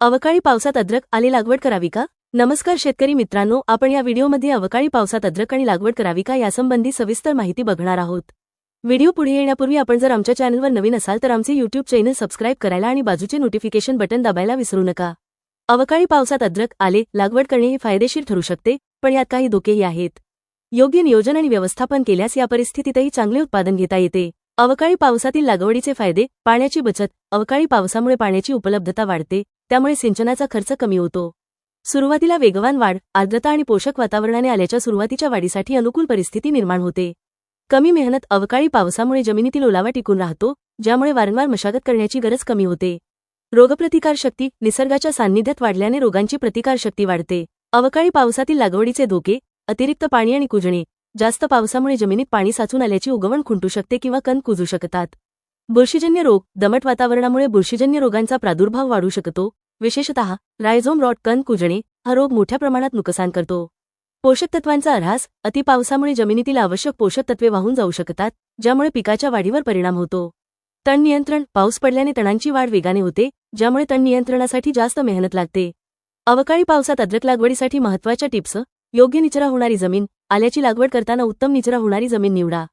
अवकाळी पावसात अद्रक आले लागवड करावी का? नमस्कार शेतकरी मित्रांनो आपण या व्हिडिओमध्ये अवकाळी पावसात अद्रक आणि लागवड करावी का यासंबंधी सविस्तर माहिती बघणार आहोत. व्हिडिओ पुढे येण्यापूर्वी आपण जर आमच्या चॅनलवर नवीन असाल तर आमचे युट्यूब चॅनल सबस्क्राईब करायला आणि बाजूचे नोटिफिकेशन बटन दाबायला विसरू नका. अवकाळी पावसात अद्रक आले लागवड करणे हे फायदेशीर ठरू शकते पण यात काही धोकेही आहेत. योग्य नियोजन आणि व्यवस्थापन केल्यास या परिस्थितीतही चांगले उत्पादन घेता येते. अवकाळी पावसातील लागवडीचे फायदे पाण्याची बचत अवकाळी पावसामुळे पाण्याची उपलब्धता वाढते त्यामुळे सिंचनाचा खर्च कमी होतो. सुरुवातीला वेगवान वाढ आर्द्रता आणि पोषक वातावरणाने आल्याच्या सुरुवातीच्या वाढीसाठी अनुकूल परिस्थिती निर्माण होते. कमी मेहनत अवकाळी पावसामुळे जमिनीतील ओलावा टिकून राहतो ज्यामुळे वारंवार मशागत करण्याची गरज कमी होते. रोगप्रतिकारशक्ती निसर्गाच्या सान्निध्यात वाढल्याने रोगांची प्रतिकारशक्ती वाढते. अवकाळी पावसातील लागवडीचे धोके अतिरिक्त पाणी आणि कुजणे जास्त पावसामुळे जमिनीत पाणी साचून आल्याची उगवण खुंटू शकते किंवा कण कुजू शकतात. बुरशीजन्य रोग दमट वातावरणामुळे बुरशीजन्य रोगांचा प्रादुर्भाव वाढू शकतो. विशेषतः रायझोम रॉट कण कुजणे हा रोग मोठ्या प्रमाणात नुकसान करतो. पोषक तत्वांचा अऱ्हास अतिपावसामुळे जमिनीतील आवश्यक पोषक तत्वे वाहून जाऊ शकतात ज्यामुळे पिकाच्या वाढीवर परिणाम होतो. तण नियंत्रण पाऊस पडल्याने तणांची वाढ वेगाने होते ज्यामुळे तण नियंत्रणासाठी जास्त मेहनत लागते. अवकाळी पावसात अद्रक लागवडीसाठी महत्त्वाच्या टिप्स योग्य निचरा होणारी जमीन आल्याची लागवड करताना उत्तम निचरा होणारी जमीन निवडा.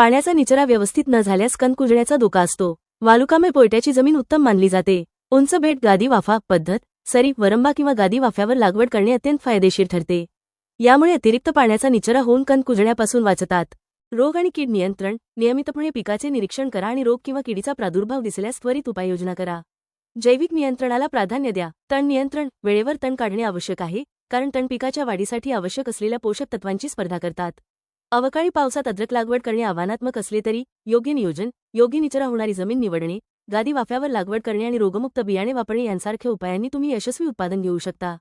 पाण्याचा निचरा व्यवस्थित न झाल्यास कणकुजण्याचा धोका असतो. वालुकामय पोयट्याची जमीन उत्तम मानली जाते. उंच भेट गादी वाफा पद्धत सरी वरंबा किंवा गादी वाफ्यावर लागवड करणे अत्यंत फायदेशीर ठरते. यामुळे अतिरिक्त पाण्याचा निचरा होऊन कण कुजण्यापासून वाचतात. रोग आणि कीड नियंत्रण नियमितपणे पिकाचे निरीक्षण करा आणि रोग किंवा किडीचा प्रादुर्भाव दिसल्यास त्वरित उपाययोजना करा. जैविक नियंत्रणाला प्राधान्य द्या. तण नियंत्रण वेळेवर तण काढणे आवश्यक आहे कारण तण पिकाच्या वाढीसाठी आवश्यक असलेल्या पोषक तत्वांची स्पर्धा करतात. अवकाळी पावसात अद्रक लागवड करणे आव्हानात्मक असले तरी योग्य नियोजन योग्य निचरा होणारी जमीन निवडणे गादी वाफ्यावर लागवड करणे आणि रोगमुक्त बियाणे वापरणे यांसारख्या उपायांनी तुम्ही यशस्वी उत्पादन घेऊ शकता.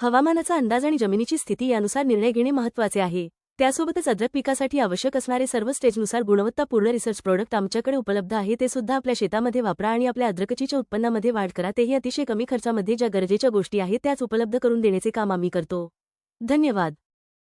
हवामानाचा अंदाज आणि जमिनीची स्थिती यानुसार निर्णय घेणे महत्त्वाचे आहे. त्यासोबतच अद्रक पिकासाठी आवश्यक असणारे सर्व स्टेजनुसार गुणवत्तापूर्ण रिसर्च प्रोडक्ट आमच्याकडे उपलब्ध आहे. ते सुद्धा आपल्या शेतामध्ये वापरा आणि आपल्या अद्रकचीच्या उत्पन्नामध्ये वाढ करा. तेही अतिशय कमी खर्चामध्ये ज्या गरजेच्या गोष्टी आहेत त्याच उपलब्ध करून देण्याचे काम आम्ही करतो. धन्यवाद.